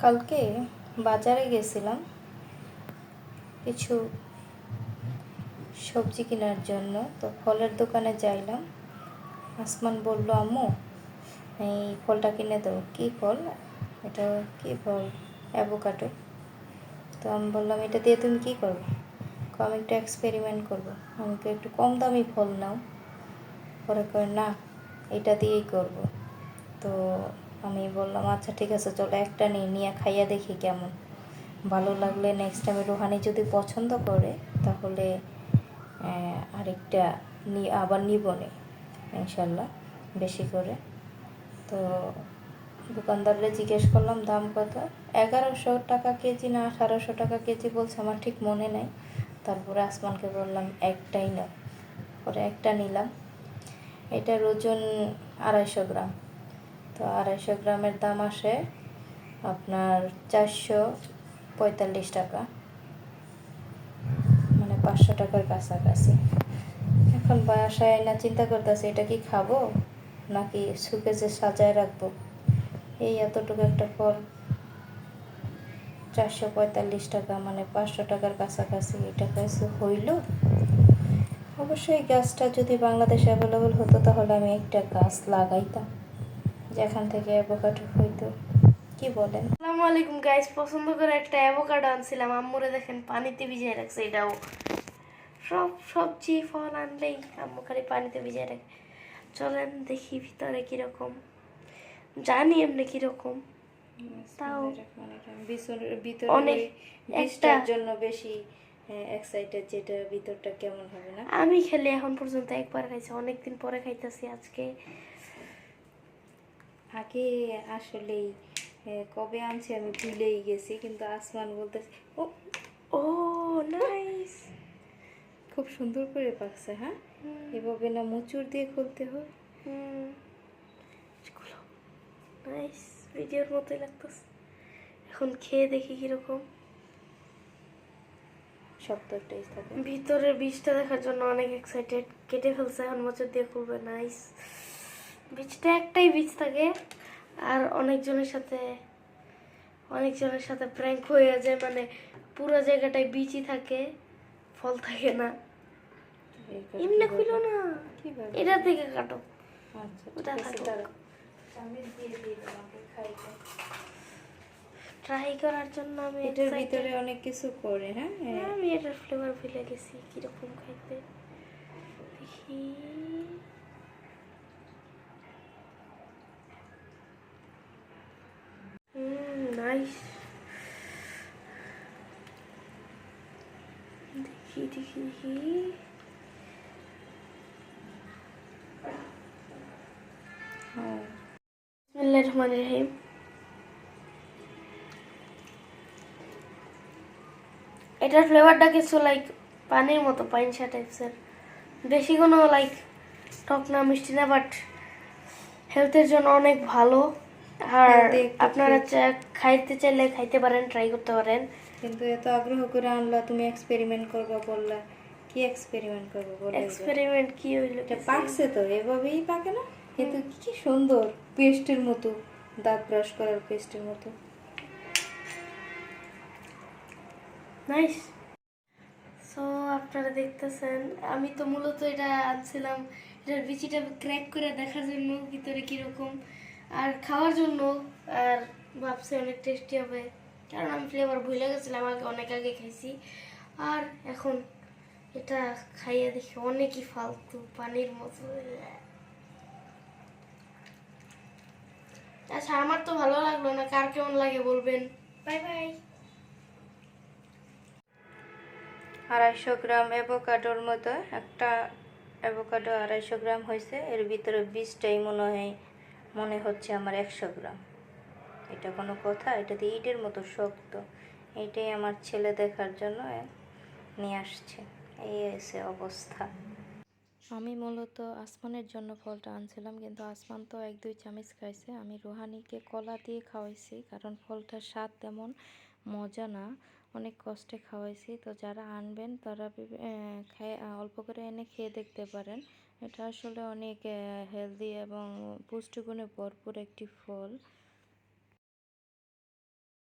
কালকে বাজারে গেছিলাম কিছু সবজি কেনার জন্য। তো ফলের দোকানে যাইলাম। আসমান বলল, আম্মু, এই ফলটা কিনে দেবো কী ফল? এটা কী ফল? অ্যাভোকাডো। তো আমি বললাম, এটা দিয়ে তুমি কী করবে? আমি একটু এক্সপেরিমেন্ট করব। আমাকে একটু কম দামি ফল নাও। পরে কয়, না, এটা দিয়েই করব। তো আমি বললাম আচ্ছা ঠিক আছে, চলো একটা নিয়ে নিয়ে খাইয়া দেখি কেমন। ভালো লাগলে নেক্সট টাইমে রোহানি যদি পছন্দ করে, তাহলে আরেকটা নি, আবার নিব নে, ইনশাল্লাহ, বেশি করে। তো দোকানদাররে জিজ্ঞেস করলাম, দাম কত? এগারোশো টাকা কেজি না, আঠারোশো টাকা কেজি বলছে, আমার ঠিক মনে নেই। তারপরে আসমানকে বললাম, একটাই নাও। পরে একটা নিলাম। এটার ওজন আড়াইশো গ্রাম। তো আড়াইশো গ্রামের দাম আসে আপনার চারশো পঁয়তাল্লিশ টাকা। মানে পাঁচশো টাকার কাছাকাছি। এখন বাসায় না চিন্তা করতেছি, এটা কি খাব নাকি সুকেজে সাজায় রাখব? এই এতটুকু একটা ফল। চারশো পঁয়তাল্লিশ টাকা মানে পাঁচশো টাকার কাছাকাছি। এটা কাছে হইল? অবশ্যই গাছটা যদি বাংলাদেশে অ্যাভেলেবল হতো তাহলে আমি একটা গাছ লাগাইতাম। যেখান থেকে অ্যাভোকাডো হইতো। কি বলেন? আসসালামু আলাইকুম গাইস পছন্দ করে একটা অ্যাভোকাডো আনছিলাম। আম্মুরে দেখেন পানিতে ভিজিয়ে রাখছে এটাও সব সবজি ফল আনলেই আম্মু খালি পানিতে ভিজিয়ে রাখে। চলেন দেখি ভিতরে কীরকম। জানি এমনি কীরকম। তাও ভিতরে অনেক একটা- জন্য বেশি এক্সাইটেড যেটা ভিতরটা কেমন হবে না? আমি খেলে এখন পর্যন্ত একবার খাইছি অনেকদিন পরে খাইতেছি আজকে। আগে আসলেই কবে আনছি আমি ভুলেই গেছি কিন্তু আসমান বলতেছে ও ও নাইস খুব সুন্দর করে পাকছে হ্যাঁ? এভাবে না মুচুর দিয়ে খুলতে হয়। নাইস ভিডিওর মতোই লাগতেছে। এখন খেয়ে দেখি কীরকম। শক্ত টেস্ট থাকে। ভিতরের বীজটা দেখার জন্য অনেক এক্সাইটেড কেটে ফেলছে এখন মোচর দিয়ে খুলবে। নাইস বীজটা একটাই বীজ থাকে। আর অনেকজনের সাথে অনেকজনের সাথে প্র্যাঙ্ক হয়ে যায় মানে পুরো জায়গাটায় বীজই থাকে ফল থাকে না। এমনি খুলো না এটা থেকে কাটো। আচ্ছা ওটা ট্রাই করার জন্য আমি এটার ভিতরে অনেক কিছু করে হ্যাঁ? আমি এটার ফ্লেভার ভুলে গেছি কীরকম খাইতে। দেখি। নাইস দেখি দেখি দেখি রহিম এটার ফ্লেভারটা কিছু লাইক পানির মতো পাইনসা টাইপসের বেশি কোনো লাইক টক না, মিষ্টি না বাট হেলথের জন্য অনেক ভালো। আর আপনারা খাইতে চাইলে খাইতে পারেন ট্রাই করতে পারেন। কিন্তু এত আগ্রহ করে আনলা তুমি এক্সপেরিমেন্ট করবা বললা। কি এক্সপেরিমেন্ট করব বলে এক্সপেরিমেন্ট কি হইল এটা পাকছে তো এভাবেই পাকে না? কিন্তু কি সুন্দর পেস্টের মতো দাঁত ব্রাশ করার পেস্টের মতো। নাইস সো আপনারা দেখতেছেন আমি তো মূলত এটা আনছিলাম এটার বিচিটা ক্র্যাক করে দেখার জন্য ভিতরে কীরকম। আর খাওয়ার জন্য আর ভাবছি অনেক টেস্টি হবে। কারণ আমি ফ্লেভার ভুলে গেছিলাম, আগে অনেক আগে খাইছি। আর এখন এটা খাইয়ে দেখি অনেকই ফালতু, পানির মতো। আচ্ছা আমার তো ভালো লাগল না, কার কেমন লাগে বলবেন। Bye bye. আড়াইশো গ্রাম অ্যাভোকাডোর মতো একটা অ্যাভোকাডো আড়াইশো গ্রাম হয়েছে, এর ভিতরে বীজটাই মনে হয়। মনে হচ্ছে আমার একশো গ্রাম। এটা কোনো কথা, এটা দিয়ে ইটের মতো শক্ত। এটাই আমার ছেলে দেখার জন্য নিয়ে আসছে। এই এসে অবস্থা। আমি মূলত আসমানের জন্য ফলটা আনছিলাম, কিন্তু আসমান তো এক দুই চামচ খাইছে। আমি রোহানিকে কলা দিয়ে খাওয়াইছি, কারণ ফলটার স্বাদ তেমন মজা না। অনেক কষ্টে খাওয়াইছি। তো যারা আনবেন, তারা খায় অল্প করে এনে খেয়ে দেখতে পারেন। এটা আসলে অনেক হেলদি এবং পুষ্টিগুণে ভরপুর একটি ফল।